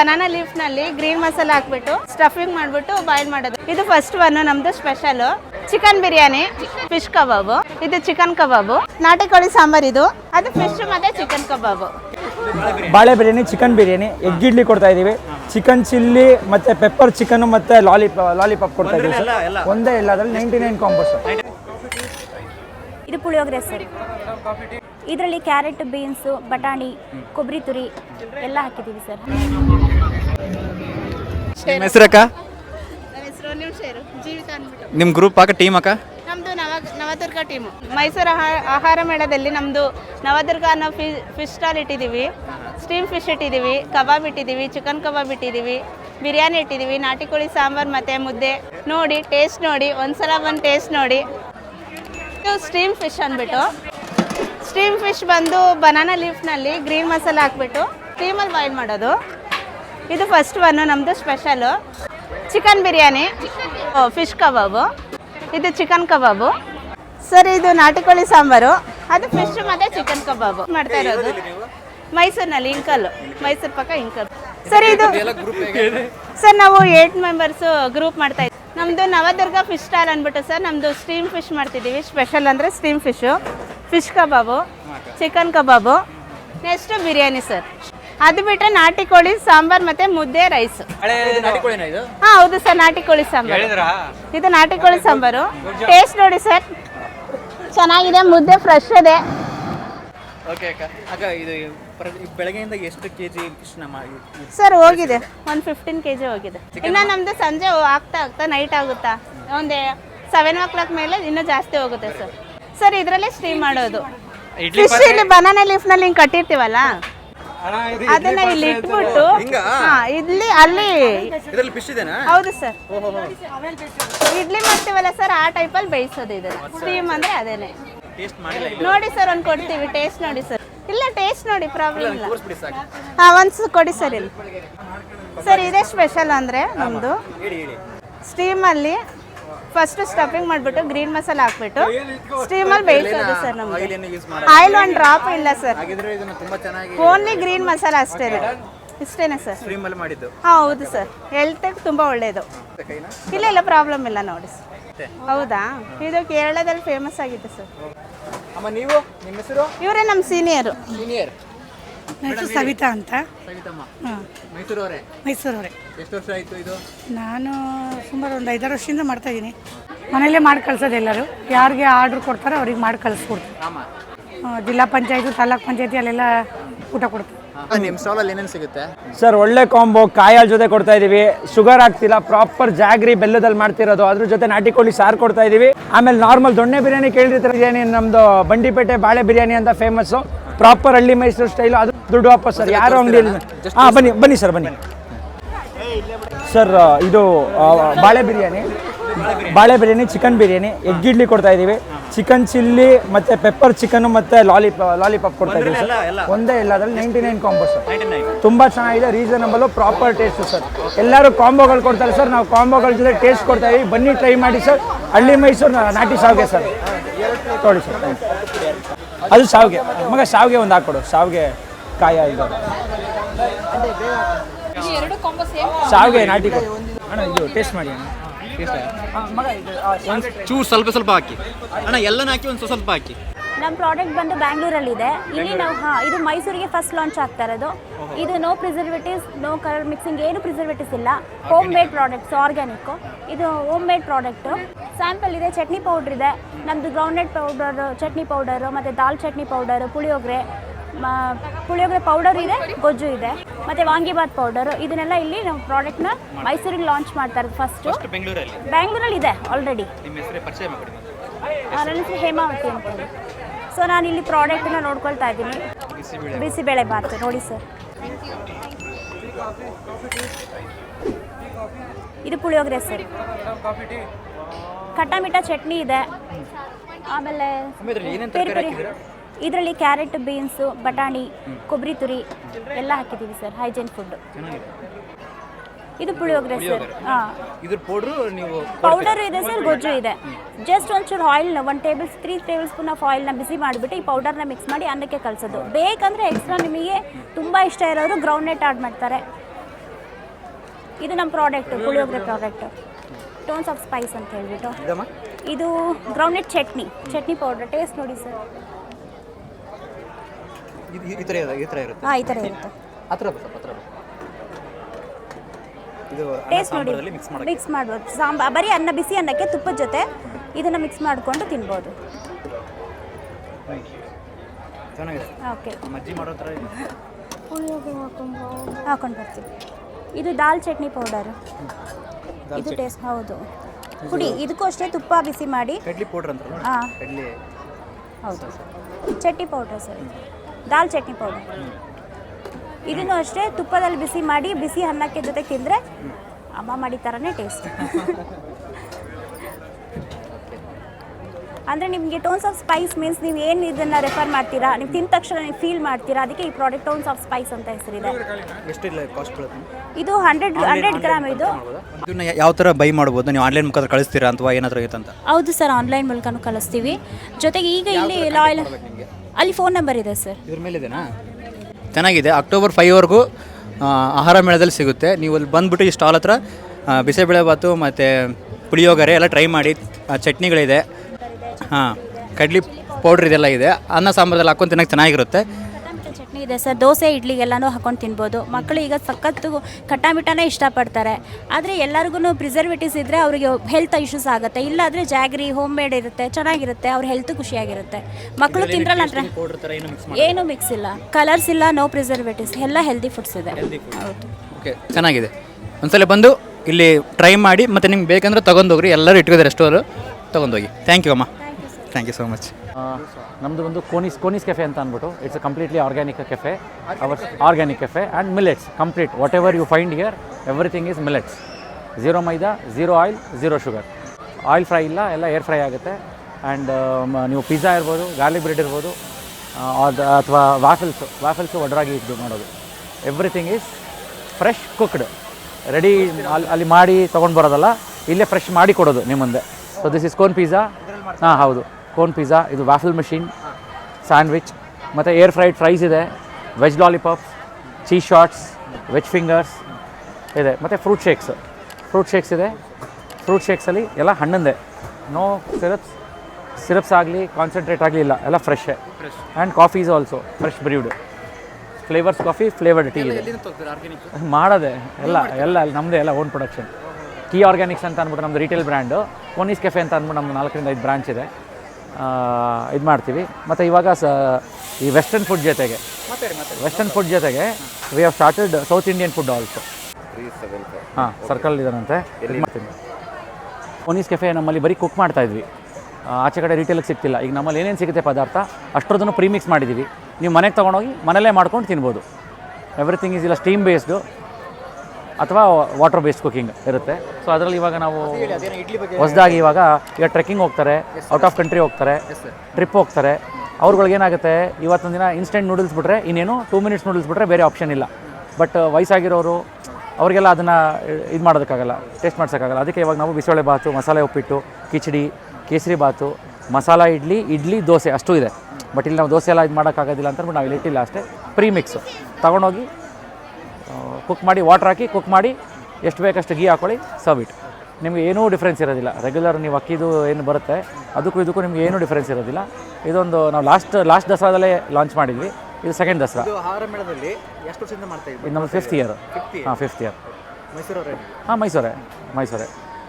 Banana ಲೀಫ್ನಲ್ಲಿ green masala ಹಾಕ್ಬಿಟ್ಟು stuffing ಮಾಡ್ಬಿಟ್ಟು ಬಾಯ್ಲ್ ಮಾಡೋದು. ಇದು ಫಸ್ಟ್ ಒನ್ ನಮ್ದು special chicken biryani fish kebab ಇದು ಚಿಕನ್ ಕಬಾಬು ನಾಟಿ ಕೋಳಿ ಸಾಂಬಾರ್ ಇದು. ಅದು ಫಿಶ್ ಮತ್ತೆ ಚಿಕನ್ ಕಬಾಬ್ ಬಾಳೆ ಬಿರಿಯಾನಿ ಚಿಕನ್ ಬಿರಿಯಾನಿ ಎಗ್ ಇಡ್ಲಿ ಕೊಡ್ತಾ ಇದೀವಿ. ಚಿಕನ್ ಚಿಲ್ಲಿ ಮತ್ತೆ ಪೆಪ್ಪರ್ ಚಿಕನ್ ಮತ್ತೆ ಲಾಲಿ ಲಾಲಿಪಾಪ್ ಕೊಡ್ತಾ ಇದೀವಿ ಸರ್ ಒಂದೇ ಇಲ್ಲ ಅದ್ರಲ್ಲಿ ನೈಂಟಿ ನೈನ್ ಕಾಂಬೋ ಸರ್ ಇದು ಪುಳಿಯೋಗರೆ ಸರ್ ಇದರಲ್ಲಿ ಕ್ಯಾರೆಟ್ ಬೀನ್ಸು ಬಟಾಣಿ ಕೊಬ್ಬರಿ ತುರಿ ಎಲ್ಲ ಹಾಕಿದ್ದೀವಿ ಸರ್ ನಿಮ್ಮ ಹೆಸರಕ್ಕ ಹೆಸರು ಶೇರು. ಜೀವಿತ ಅಂದ್ಬಿಟ್ಟು. ನಿಮ್ಮ ಗ್ರೂಪ್ ಅಕ್ಕ ಟೀಮ್ ಅಕ್ಕ? ನಮ್ದು ನವ ನವದುರ್ಗ ಟೀಮ್ ಮೈಸೂರು ಆಹಾ- ಆಹಾರ ಮೇಳದಲ್ಲಿ ನಮ್ಮದು ನವದುರ್ಗ ಅನ್ನೋ ಫಿ ಫಿಶ್ ಸ್ಟಾಲ್ ಇಟ್ಟಿದ್ದೀವಿ. ಸ್ಟೀಮ್ ಫಿಶ್ ಇಟ್ಟಿದ್ದೀವಿ ಕಬಾಬ್ ಇಟ್ಟಿದ್ದೀವಿ ಚಿಕನ್ ಕಬಾಬ್ ಇಟ್ಟಿದ್ದೀವಿ ಬಿರಿಯಾನಿ ಇಟ್ಟಿದ್ದೀವಿ ನಾಟಿ ಕೋಳಿ ಸಾಂಬಾರು ಮತ್ತು ಮುದ್ದೆ. ನೋಡಿ ಟೇಸ್ಟ್ ನೋಡಿ ಒಂದ್ಸಲ ಬಂದು ಟೇಸ್ಟ್ ನೋಡಿ. ಇದು ಸ್ಟೀಮ್ ಫಿಶ್ ಅಂದ್ಬಿಟ್ಟು. ಸ್ಟೀಮ್ ಫಿಶ್ ಬಂದು ಬನಾನಾ ಲೀಫ್ನಲ್ಲಿ ಗ್ರೀನ್ ಮಸಾಲ ಹಾಕ್ಬಿಟ್ಟು ಸ್ಟೀಮಲ್ಲಿ ಬಾಯ್ಲ್ ಮಾಡೋದು. ಇದು ಫಸ್ಟ್ ಒನ್ ನಮ್ಮದು special chicken biryani fish kebab ಇದು ಚಿಕನ್ ಕಬಾಬು ಸರ್ ಇದು ನಾಟಿ ಕೋಳಿ ಸಾಂಬಾರು. ಅದು ಫಿಶ್ ಮತ್ತೆ ಚಿಕನ್ ಕಬಾಬು ಮಾಡ್ತಾ ಇರೋದು. ಮೈಸೂರಿನಲ್ಲಿ ಇಂಕಲ್ ಮೈಸೂರು ಪಕ್ಕ ಇಂಕಲ್ ಸರ್ ಇದು ಸರ್ ನಾವು ಏಟ್ ಮೆಂಬರ್ಸು ಗ್ರೂಪ್ ಮಾಡ್ತಾ ಇದ್ದೀವಿ ನಮ್ಮದು ನವದುರ್ಗ ಫಿಶ್ ಸ್ಟಾಲ್ ಅಂದ್ಬಿಟ್ಟು ಸರ್ ನಮ್ಮದು ಸ್ಟೀಮ್ ಫಿಶ್ ಮಾಡ್ತಿದ್ದೀವಿ. ಸ್ಪೆಷಲ್ ಅಂದರೆ steam fish fish kebab chicken kebab next biryani sir ಅದು ಬಿಟ್ರೆ ನಾಟಿ ಕೋಳಿ ಸಾಂಬಾರ್ ಮತ್ತೆ ಮುದ್ದೆ ರೈಸ್. ಹಾ ಹೌದು ಸರ್ ನಾಟಿ ಕೋಳಿ ಸಾಂಬಾರ್. ಇದು ನಾಟಿ ಕೋಳಿ ಸಾಂಬಾರು. ಟೇಸ್ಟ್ ನೋಡಿ ಸರ್. ಚೆನ್ನಾಗಿದೆ ಮುದ್ದೆ ಫ್ರೆಶ್ ಇದೆ. ಓಕೆ ಅಕ್ಕ. ಅಕ್ಕ ಇದು ಬೆಳಗ್ಗೆಯಿಂದ ಎಷ್ಟು ಕೆ ಜಿ ಸರ್ ಹೋಗಿದೆ. ಒಂದು ಫಿಫ್ಟೀನ್ ಕೆ ಜಿ ಹೋಗಿದೆ ಇನ್ನ ನಮ್ದು ಸಂಜೆ ಆಗ್ತಾ ಆಗ್ತಾ ನೈಟ್ ಆಗುತ್ತಾ? ಒಂದು ಸೆವೆನ್ ಓ ಕ್ಲಾಕ್ ಮೇಲೆ ಇನ್ನೂ ಜಾಸ್ತಿ ಹೋಗುತ್ತೆ ಸರ್. ಸರ್ ಇದರಲ್ಲೇ ಸ್ಟೀಮ್ ಮಾಡೋದು. ಫಿಶ್ ಇಲ್ಲಿ ಬನಾನಾ ಲೀಫ್ನಲ್ಲಿ ಹಿಂಗೆ ಕಟ್ಟಿರ್ತೀವಲ್ಲ? ಅದನ್ನ ಇಲ್ಲಿ ಇಟ್ಬಿಟ್ಟು ಹಾ ಇಲ್ಲಿ ಅಲ್ಲಿ. ಇದರಲ್ಲಿ ಫಿಶ್ ಇದೆನಾ? ಹೌದು ಸರ್. ಇಡ್ಲಿ ಮಾಡ್ತೀವಲ್ಲ ಸರ್ ಆ ಟೈಪಲ್ಲಿ ಬೇಯಿಸೋದು ಇದು ಸ್ಟೀಮ್ ಅಂದ್ರೆ ಅದೇನೆ ನೋಡಿ ಸರ್ ಒಂದು ಕೊಡ್ತೀವಿ ಟೇಸ್ಟ್ ನೋಡಿ ಸರ್. ಇಲ್ಲ ಟೇಸ್ಟ್ ನೋಡಿ ಪ್ರಾಬ್ಲಮ್ ಇಲ್ಲ ಹಾ ಒಂದು ಕೊಡಿ ಸರ್ ಇಲ್ಲಿ. ಸರ್ ಇದೇ ಸ್ಪೆಷಲ್ ಅಂದ್ರೆ ನಮ್ದು. ಸ್ಟೀಮ್ ಅಲ್ಲಿ ಸ್ಟೀಮಲ್ಲಿ ಫಸ್ಟ್ ಸ್ಟಫಿಂಗ್ ಮಾಡಿಬಿಟ್ಟು ಗ್ರೀನ್ ಮಸಾಲ ಹಾಕ್ಬಿಟ್ಟು ಸ್ಟೀಮಲ್ಲಿ ಬೇಯಿಸೋದು ಸರ್ ನಮಗೆ. ಆಯಿಲ್ ಒಂದು ಡ್ರಾಪ್ ಇಲ್ಲ ಸರ್ ಓನ್ಲಿ ಗ್ರೀನ್ ಮಸಾಲ ಅಷ್ಟೇ ಇಷ್ಟೇನೆ ಸರ್ ಹೌದು ಸರ್ ಹೆಲ್ತಿಗೆ ತುಂಬ ಒಳ್ಳೆಯದು ಇಲ್ಲ ಇಲ್ಲ ಪ್ರಾಬ್ಲಮ್ ಇಲ್ಲ ನೋಡಿ ಸರ್ ಹೌದಾ? ಇದು ಕೇರಳದಲ್ಲಿ ಫೇಮಸ್ ಆಗಿದೆ ಸರ್ ಅಮ್ಮ ನೀವು? ನಿಮ್ಮ ಹೆಸರು? ಇವರೇ ನಮ್ಮ ಸೀನಿಯರು ಸೀನಿಯರ್ ಸವಿತಾ ಅಂತ. ಮೈಸೂರವರೇ. ಮೈಸೂರವರೇ. ಎಷ್ಟು ವರ್ಷ ಆಯಿತು ಇದು? ನಾನು ಸುಮಾರು ಒಂದು ಐದಾರು ವರ್ಷದಿಂದ ಮಾಡ್ತಾ ಇದ್ದೀನಿ. ಮನೆಯಲ್ಲೇ ಮಾಡಿ ಕಳ್ಸೋದು ಎಲ್ಲರೂ. ಯಾರಿಗೆ ಆರ್ಡ್ರ್ ಕೊಡ್ತಾರೋ ಅವ್ರಿಗೆ ಮಾಡಿ ಕಳಿಸ್ಕೊಡ್ತೀವಿ. ಜಿಲ್ಲಾ ಪಂಚಾಯಿತಿ ತಾಲೂಕ್ ಪಂಚಾಯತಿ ಅಲ್ಲೆಲ್ಲ ಊಟ ಕೊಡ್ತೀವಿ. ನಿಮ್ಮ ಸ್ಟಾಲಲ್ಲಿ ಏನೇನು ಸಿಗುತ್ತೆ? ಸರ್ ಒಳ್ಳೆ ಕಾಂಬೋ ಕಾಯಲ್ ಜೊತೆ ಕೊಡ್ತಾ ಇದೀವಿ. ಶುಗರ್ ಆಗ್ತಿಲ್ಲ ಪ್ರಾಪರ್ ಜಾಗ್ರಿ ಬೆಲ್ಲದಲ್ಲಿ ಮಾಡ್ತಿರೋದು. ಅದ್ರ ಜೊತೆ ನಾಟಿ ಕೋಳಿ ಸಾರು ಕೊಡ್ತಾ ಇದೀವಿ. ಆಮೇಲೆ ನಾರ್ಮಲ್ ದೊಣ್ಣೆ ಬಿರಿಯಾನಿ ಕೇಳಿರ್ತಾರೆ ಬಿರಿಯಾನಿ ನಮ್ದು ಬಂಡಿಪೇಟೆ ಬಾಳೆ ಬಿರಿಯಾನಿ ಅಂತ ಫೇಮಸ್ಸು ಪ್ರಾಪರ್ ಹಳ್ಳಿ ಮೈಸೂರು ಸ್ಟೈಲು ಅದು ದುಡ್ಡು ವಾಪಸ್ ಸರ್ ಯಾರು ಅಂಗಡಿ ಹಾಂ ಬನ್ನಿ ಬನ್ನಿ ಸರ್ ಬನ್ನಿ. ಸರ್ ಇದು ಬಾಳೆ ಬಿರಿಯಾನಿ. ಬಾಳೆ ಬಿರಿಯಾನಿ ಚಿಕನ್ ಬಿರಿಯಾನಿ ಎಗ್ ಇಡ್ಲಿ ಕೊಡ್ತಾ ಇದ್ದೀವಿ ಚಿಕನ್ ಚಿಲ್ಲಿ ಮತ್ತೆ ಪೆಪ್ಪರ್ ಚಿಕನ್ ಮತ್ತೆ ಲಾಲಿಪ ಲಾಲಿಪಾಪ್ ಕೊಡ್ತಾ ಇದ್ದೀವಿ ಸರ್. ಒಂದೇ ಇಲ್ಲ ಅದ್ರಲ್ಲಿ ನೈಂಟಿ ನೈನ್ ಕಾಂಬೋ ಸರ್ ತುಂಬಾ ಚೆನ್ನಾಗಿದೆ ರೀಸನಬಲ್ ಪ್ರಾಪರ್ ಟೇಸ್ಟ್ ಸರ್. ಎಲ್ಲರೂ ಕಾಂಬೋಗಳು ಕೊಡ್ತಾರೆ ಸರ್. ನಾವು ಕಾಂಬೋಗಳ ಜೊತೆ ಟೇಸ್ಟ್ ಕೊಡ್ತಾ ಇದೀವಿ. ಬನ್ನಿ ಟ್ರೈ ಮಾಡಿ ಸರ್. ಹಳ್ಳಿ ಮೈಸೂರು ನಾಟಿ ಶಾವ್ಗೆ ಸರ್. ತೋಳಿ ಸರ್ ಅದು ಶಾವ್ಗೆ ಮಗ ಶಾವ್ಗೆ ಒಂದು ಹಾಕೊಡು ಶಾವ್ಗೆ ಕಾಯ ಇದು. ಶಾವಿಗೆ ನಾಟಿ ಕೊಡು. ಅಣ್ಣ ಇದು ಟೇಸ್ಟ್ ಮಾಡಿ ಅಣ್ಣ. ಆ, ಮಗ ಇದು ಆ, ಒಂದು ಚೂರು ಸ್ವಲ್ಪ ಸ್ವಲ್ಪ ಹಾಕಿ. ಅಣ್ಣ ಎಲ್ಲನೂ ಹಾಕಿ ಒಂದು ಸ್ವಲ್ಪ ಹಾಕಿ. ನಮ್ಮ ಪ್ರಾಡಕ್ಟ್ ಬಂದು ಬ್ಯಾಂಗ್ಳೂರಲ್ಲಿದೆ. ಇಲ್ಲಿ ನಾವು ಹಾಂ ಇದು ಮೈಸೂರಿಗೆ ಫಸ್ಟ್ ಲಾಂಚ್ ಆಗ್ತಾ ಇರೋದು. ಇದು no preservatives no colour mixing ಏನು ಪ್ರಿಸರ್ವೇಟಿವ್ಸ್ ಇಲ್ಲ. ಹೋಮ್ ಮೇಡ್ ಪ್ರಾಡಕ್ಟ್ಸ್ ಆರ್ಗ್ಯಾನಿಕ್ಕು ಇದು ಹೋಮ್ ಮೇಡ್ ಪ್ರಾಡಕ್ಟು ಸ್ಯಾಂಪಲ್ ಇದೆ ಚಟ್ನಿ ಪೌಡ್ರ್ ಇದೆ. ನಮ್ಮದು ಗ್ರೌಂಡ್ನಟ್ ಪೌಡರು ಚಟ್ನಿ ಪೌಡರು ಮತ್ತು ದಾಲ್ ಚಟ್ನಿ ಪೌಡರ್ ಪುಳಿಯೋಗರೆ. ಪುಳಿಯೋಗರೆ ಪೌಡರ್ ಇದೆ ಗೊಜ್ಜು ಇದೆ ಮತ್ತು ವಾಂಗಿಬಾತ್ ಪೌಡರು ಇದನ್ನೆಲ್ಲ ಇಲ್ಲಿ ನಾವು ಪ್ರಾಡಕ್ಟ್ನ ಮೈಸೂರಿಗೆ ಲಾಂಚ್ ಮಾಡ್ತಾ ಇರೋದು ಫಸ್ಟು ಬೆಂಗಳೂರಲ್ಲಿ. ಬ್ಯಾಂಗ್ಳೂರಲ್ಲಿ ಇದೆ ಆಲ್ರೆಡಿ ನನ್ನ ಹೆಸರು ಹೇಮಾವತಿ ಅಂತ ಸೊ ನಾನು ಇಲ್ಲಿ ಪ್ರಾಡಕ್ಟನ್ನ ನೋಡ್ಕೊಳ್ತಾ ಇದ್ದೀನಿ. ಬಿಸಿಬೇಳೆ ಬಾತ್ ನೋಡಿ ಸರ್ ಇದು ಪುಳಿಯೋಗರೆ ಸರ್ ಖಟ್ಟ ಮಿಠ ಚಟ್ನಿ ಇದೆ. ಆಮೇಲೆ ಏನೇನ್ ಪೇರಿ ಪೇರಿ. ಇದರಲ್ಲಿ ಕ್ಯಾರೆಟ್ ಬೀನ್ಸು ಬಟಾಣಿ ಕೊಬ್ಬರಿ ತುರಿ ಎಲ್ಲ ಹಾಕಿದ್ದೀವಿ ಸರ್ ಹೈಜೀನ್ ಫುಡ್ ಇದು ಪುಳಿಯೋಗರೆ ಸರ್. ಹಾಂ. ಇದ್ರ ಪೌಡ್ರು ನೀವು ಪೌಡರ್ ಇದೆ ಸರ್ ಗೊಜ್ಜು ಇದೆ. ಜಸ್ಟ್ ಒಂಚೂರು ಆಯಿಲ್ನ one table three tablespoon of ಆಯಿಲ್ನ ಬಿಸಿ ಮಾಡಿಬಿಟ್ಟು ಈ ಪೌಡರ್ನ ಮಿಕ್ಸ್ ಮಾಡಿ ಅನ್ನಕ್ಕೆ ಕಲಿಸೋದು. ಬೇಕಂದರೆ ಎಕ್ಸ್ಟ್ರಾ ನಿಮಗೆ ತುಂಬ ಇಷ್ಟ ಇರೋರು ಗ್ರೌಂಡ್ನೆಟ್ ಆಡ್ ಮಾಡ್ತಾರೆ. ಇದು ನಮ್ಮ product puliyogare product tones of spice ಅಂತ ಹೇಳಿಬಿಟ್ಟು. ಇದು ಇದು groundnut chutney. Chutney powder taste ನೋಡಿ ಸರ್. ಈ ಥರ ಇದೆ ಈ ಥರ ಇರುತ್ತೆ. ಹಾಂ ಈ ಥರ ಇರುತ್ತೆ. ಇದು ಅನ್ನ ಟೇಸ್ಟ್ ನೋಡಿ. ಸಾಂಬಾರಲ್ಲಿ ಮಿಕ್ಸ್ ಮಾಡಿ ಮಿಕ್ಸ್ ಮಾಡ್ಬೋದು. ಸಾಂಬಾ ಬರೀ ಅನ್ನ ಬಿಸಿ ಅನ್ನಕ್ಕೆ ತುಪ್ಪದ ಜೊತೆ ಇದನ್ನು ಮಿಕ್ಸ್ ಮಾಡಿಕೊಂಡು ತಿನ್ಬೋದು. ಚೆನ್ನಾಗಿದೆ. ಓಕೆ ನಮ್ಮ ಅಜ್ಜಿ ಮಾಡೋ ಥರ ಇದೆ. ಹಾಕೊಂಡು ಬರ್ತೀವಿ ಇದು ದಾಲ್ ಚಟ್ನಿ ಪೌಡರ್ ಇದು ಟೇಸ್ಟ್ ಹೌದು. ಪುಡಿ ಇದಕ್ಕೂ ಅಷ್ಟೇ ತುಪ್ಪ ಬಿಸಿ ಮಾಡಿ. ಕಡ್ಲಿ ಪೌಡ್ರ್ ಹಾಂ. ಕಡ್ಲಿ. ಹೌದು. Chutney powder sir. ಇದು. ದಾಲ್ ಚಟ್ನಿ ಪೌಡರ್. ಇದನ್ನು ಅಷ್ಟೇ ತುಪ್ಪದಲ್ಲಿ ಬಿಸಿ ಮಾಡಿ ಬಿಸಿ ಅನ್ನಕ್ಕೆ ಜೊತೆ ತಿಂದರೆ ಅಮ್ಮ ಮಾಡಿ ಥರನೇ ಟೇಸ್ಟ್ ಅಂದರೆ ನಿಮಗೆ ಟೋನ್ಸ್ ಆಫ್ ಸ್ಪೈಸ್ ಮೀನ್ಸ್ ನೀವು ಏನು ಇದನ್ನು ರೆಫರ್ ಮಾಡ್ತೀರಾ? ನೀವು ತಿಂದ ತಕ್ಷಣ ನೀವು ಫೀಲ್ ಮಾಡ್ತೀರಾ? ಅದಕ್ಕೆ ಈ ಪ್ರಾಡಕ್ಟ್ ಟೋನ್ಸ್ ಆಫ್ ಸ್ಪೈಸ್ ಅಂತ ಹೆಸರಿದೆ. ಇದು ಹಂಡ್ರೆಡ್ ಹಂಡ್ರೆಡ್ ಗ್ರಾಮ್ ಇದು. ಇದನ್ನ ಯಾವ ಥರ ಬೈ ಮಾಡ್ಬೋದು? ನೀವು ಆನ್ಲೈನ್ ಮುಖಾಂತರ ಕಳಿಸ್ತೀರಾ ಅಥವಾ ಏನಾದರೂ ಇತ್ತಂತ ಹೌದು ಸರ್ ಆನ್ಲೈನ್ ಮೂಲಕನೂ ಕಳಿಸ್ತೀವಿ. ಜೊತೆಗೆ ಈಗ ಇಲ್ಲಿ ಲಾಯಲ್ ಅಲ್ಲಿ ಫೋನ್ ನಂಬರ್ ಇದೆ ಸರ್ ಇದ್ರ ಮೇಲಿದೆನಾ? ಚೆನ್ನಾಗಿದೆ. ಅಕ್ಟೋಬರ್ ಫೈವ್ವರೆಗೂ ಆಹಾರ ಮೇಳದಲ್ಲಿ ಸಿಗುತ್ತೆ. ನೀವು ಅಲ್ಲಿ ಬಂದುಬಿಟ್ಟು ಈ ಸ್ಟಾಲ್ ಹತ್ರ ಬಿಸಿಬೇಳೆಬಾತು ಬಿಸಿಬೇಳೆಭಾತು ಮತ್ತು ಪುಳಿಯೋಗರೆ ಎಲ್ಲ ಟ್ರೈ ಮಾಡಿ ಆ, ಚಟ್ನಿಗಳಿದೆ. ಹಾಂ ಕಡ್ಲಿ ಪೌಡ್ರ್ ಇದೆಲ್ಲ ಇದೆ. ಅನ್ನ ಸಾಂಬಾರಲ್ಲಿ ಹಾಕೊಂಡು ತಿನ್ನೋಕ್ಕೆ ಚೆನ್ನಾಗಿರುತ್ತೆ. ಇದೆ ಸರ್ ದೋಸೆ ಇಡ್ಲಿಗೆಲ್ಲನೂ ಹಾಕೊಂಡು ತಿನ್ಬೋದು. ಮಕ್ಕಳು ಈಗ ಸಖತ್ತು ಖಟ್ಟಾಮಿಠನೇ ಇಷ್ಟಪಡ್ತಾರೆ. ಆದರೆ ಎಲ್ಲರಿಗೂ ಪ್ರಿಸರ್ವೇಟಿವ್ಸ್ ಇದ್ದರೆ ಅವರಿಗೆ ಹೆಲ್ತ್ ಇಶ್ಯೂಸ್ ಆಗುತ್ತೆ. ಇಲ್ಲಾದರೆ ಜಾಗ್ರಿ ಹೋಮ್ ಮೇಡ್ ಇರುತ್ತೆ ಚೆನ್ನಾಗಿರುತ್ತೆ ಅವ್ರ ಹೆಲ್ತ್ ಖುಷಿಯಾಗಿರುತ್ತೆ. ಮಕ್ಕಳು ತಿಂದ್ರಲ್ಲ ಅಂದರೆ ಏನು ಮಿಕ್ಸ್ ಇಲ್ಲ. ಕಲರ್ಸ್ ಇಲ್ಲ ನೋ ಪ್ರಿಸರ್ವೇಟಿವ್ಸ್ ಎಲ್ಲ ಹೆಲ್ದಿ ಫುಡ್ಸ್ ಇದೆ. ಓಕೆ ಚೆನ್ನಾಗಿದೆ. ಒಂದ್ಸಲ ಬಂದು ಇಲ್ಲಿ ಟ್ರೈ ಮಾಡಿ ಮತ್ತು ನಿಮ್ಗೆ ಬೇಕಂದ್ರೆ ತೊಗೊಂಡೋಗ್ರಿ. ಎಲ್ಲರೂ ಇಟ್ಕೋತಾರೆ ಸ್ಟೋರು ತೊಗೊಂಡೋಗಿ. ಥ್ಯಾಂಕ್ ಯು ಅಮ್ಮ. ಥ್ಯಾಂಕ್ ಯು ಸೋ ಮಚ್ ನಮ್ಮದು ಒಂದು ಕೋನಿಸ್ ಕೋನಿಸ್ ಕೆಫೆ ಅಂತ ಅಂದ್ಬಿಟ್ಟು it's a completely organic cafe our organic cafe and millets complete whatever you find here everything is millets zero maida zero oil zero sugar oil fry ಇಲ್ಲ ಎಲ್ಲ air fry ಆಗುತ್ತೆ. And ನೀವು ಪಿಜ್ಜಾ ಇರ್ಬೋದು garlic bread ಇರ್ಬೋದು ಅಥವಾ waffles waffles ಒಡ್ರಾಗಿ ಇದು ಮಾಡೋದು. Everything is fresh cooked ready ಅಲ್ಲಿ ಅಲ್ಲಿ ಮಾಡಿ ತೊಗೊಂಡು ಬರೋದಲ್ಲ ಇಲ್ಲೇ ಫ್ರೆಶ್ ಮಾಡಿ ಕೊಡೋದು ನಿಮ್ಮ ಮುಂದೆ so this is cone pizza ಹಾಂ ಹೌದು. ಕೋನ್ ಪಿಜ್ಜಾ ಇದು ವ್ಯಾಫಲ್ ಮೆಷಿನ್ ಸ್ಯಾಂಡ್ವಿಚ್ ಮತ್ತು ಏರ್ ಫ್ರೈಡ್ ಫ್ರೈಸ್ ಇದೆ veg lollipop cheese shots veg fingers ಇದೆ ಮತ್ತು ಫ್ರೂಟ್ ಶೇಕ್ಸ್ ಫ್ರೂಟ್ ಶೇಕ್ಸ್ ಇದೆ. ಫ್ರೂಟ್ ಶೇಕ್ಸಲ್ಲಿ ಎಲ್ಲ ಹಣ್ಣಂದೆ. ನೋ ಸಿರಪ್ಸ್ ಸಿರಪ್ಸ್ ಆಗಲಿ ಕಾನ್ಸಂಟ್ರೇಟ್ ಆಗಲಿ ಇಲ್ಲ ಎಲ್ಲ fresh and is also fresh brewed flavours coffee flavoured tea ಇದೆ. ಮಾಡೋದೆ ಎಲ್ಲ ಎಲ್ಲ ನಮ್ಮದೇ ಎಲ್ಲ ಓನ್ ಪ್ರೊಡಕ್ಷನ್ ಟೀ ಆರ್ಗ್ಯಾನಿಕ್ಸ್ ಅಂತ ಅಂದ್ಬಿಟ್ಟು ನಮ್ಮದು ರಿಟೇಲ್ ಬ್ರ್ಯಾಂಡು ಕೋನಿಸ್ ಕೆಫೆ ಅಂತ ಅಂದ್ಬಿಟ್ಟು ನಮ್ಮದು ನಾಲ್ಕರಿಂದ ಐದು ಬ್ರಾಂಚ್ ಇದೆ. ಇದು ಮಾಡ್ತೀವಿ. ಮತ್ತು ಇವಾಗ ಸ ಈ ವೆಸ್ಟರ್ನ್ ಫುಡ್ ಜೊತೆಗೆ. ವೆಸ್ಟರ್ನ್ ಫುಡ್ ಜೊತೆಗೆ we have started south Indian food also ಹಾಂ ಸರ್ಕಲ್ ಇದನ್ನಂತೆ ಒನೀಸ್ ಕೋನಿಸ್ ಕೆಫೆ ನಮ್ಮಲ್ಲಿ ಬರೀ ಕುಕ್ ಮಾಡ್ತಾ ಇದ್ವಿ. ಆಚೆ ಕಡೆ ರಿಟೇಲಿಗೆ ಸಿಗ್ತಿಲ್ಲ. ಈಗ ನಮ್ಮಲ್ಲಿ ಏನೇನು ಸಿಗುತ್ತೆ ಪದಾರ್ಥ ಅಷ್ಟರದನ್ನು ಪ್ರೀಮಿಕ್ಸ್ ಮಾಡಿದ್ದೀವಿ ನೀವು ಮನೆಗೆ ತೊಗೊಂಡೋಗಿ ಮನೆಯಲ್ಲೇ ಮಾಡ್ಕೊಂಡು ತಿನ್ಬೋದು. ಎವ್ರಿಥಿಂಗ್ ಈಸ್ ಇಲ್ಲ ಸ್ಟೀಮ್ ಬೇಸ್ಡು ಅಥವಾ ವಾಟರ್ ಬೇಸ್ಡ್ ಕುಕಿಂಗ್ ಇರುತ್ತೆ. ಸೊ ಅದರಲ್ಲಿ ಇವಾಗ ನಾವು ಹೊಸದಾಗಿ ಇವಾಗ ಈಗ ಟ್ರೆಕ್ಕಿಂಗ್ ಹೋಗ್ತಾರೆ ಔಟ್ ಆಫ್ ಕಂಟ್ರಿ ಹೋಗ್ತಾರೆ ಟ್ರಿಪ್ ಹೋಗ್ತಾರೆ. ಅವ್ರುಗಳಿಗೆ ಏನಾಗುತ್ತೆ ಇವತ್ತೊಂದು ದಿನ ಇನ್ಸ್ಟೆಂಟ್ ನೂಡಲ್ಸ್ ಬಿಟ್ಟರೆ ಇನ್ನೇನು ಟೂ ಮಿನಿಟ್ಸ್ ನೂಡಲ್ಸ್ ಬಿಟ್ಟರೆ ಬೇರೆ ಆಪ್ಷನ್ ಇಲ್ಲ. ಬಟ್ ವಯಸ್ಸಾಗಿರೋರು ಅವರಿಗೆಲ್ಲ ಅದನ್ನು ಇದು ಮಾಡೋದಕ್ಕಾಗಲ್ಲ ಟೇಸ್ಟ್ ಮಾಡ್ಸೋಕ್ಕಾಗಲ್ಲ. ಅದಕ್ಕೆ ಇವಾಗ ನಾವು ಬಿಸಿಬೇಳೆ ಬಾತು ಮಸಾಲೆ ಉಪ್ಪಿಟ್ಟು ಕಿಚಡಿ ಕೇಸರಿ ಬಾತು ಮಸಾಲ ಇಡ್ಲಿ ಇಡ್ಲಿ ದೋಸೆ ಅಷ್ಟು ಇದೆ. ಬಟ್ ಇಲ್ಲಿ ನಾವು ದೋಸೆ ಎಲ್ಲ ಇದು ಮಾಡೋಕ್ಕಾಗೋದಿಲ್ಲ ಅಂತಂದ್ಬಿಟ್ಟು ನಾವು ಇಲ್ಲಿ ಇಟ್ಟಿಲ್ಲ ಅಷ್ಟೇ. ಪ್ರೀಮಿಕ್ಸು ತೊಗೊಂಡೋಗಿ ಕುಕ್ ಮಾಡಿ ವಾಟ್ರ್ ಹಾಕಿ ಕುಕ್ ಮಾಡಿ ಎಷ್ಟು ಬೇಕಷ್ಟು ಗೀ ಹಾಕೊಳ್ಳಿ ಸರ್ವ್ ಇಟ್ ನಿಮಗೆ ಏನೂ ಡಿಫ್ರೆನ್ಸ್ ಇರೋದಿಲ್ಲ. ರೆಗ್ಯುಲರ್ ನೀವು ಅಕ್ಕಿದು ಏನು ಬರುತ್ತೆ ಅದಕ್ಕೂ ಇದಕ್ಕೂ ನಿಮಗೆ ಏನೂ ಡಿಫ್ರೆನ್ಸ್ ಇರೋದಿಲ್ಲ. ಇದೊಂದು ನಾವು ಲಾಸ್ಟ್ ಲಾಸ್ಟ್ ದಸರಾದಲ್ಲೇ ಲಾಂಚ್ ಮಾಡಿದ್ವಿ. ಇದು ಸೆಕೆಂಡ್ ದಸರಾ. ಇದು ಆಹಾರ ಎಷ್ಟು ವರ್ಷದಿಂದ ಮಾಡ್ತಾ ಇದ್ದೀವಿ ಇದು ನಮ್ಮ ಫಿಫ್ತ್ ಇಯರ್ ಹಾಂ ಫಿಫ್ತ್ ಇಯರ್ ಮೈಸೂರು ಹಾಂ ಮೈಸೂರೇ. ಮೈಸೂರೇ.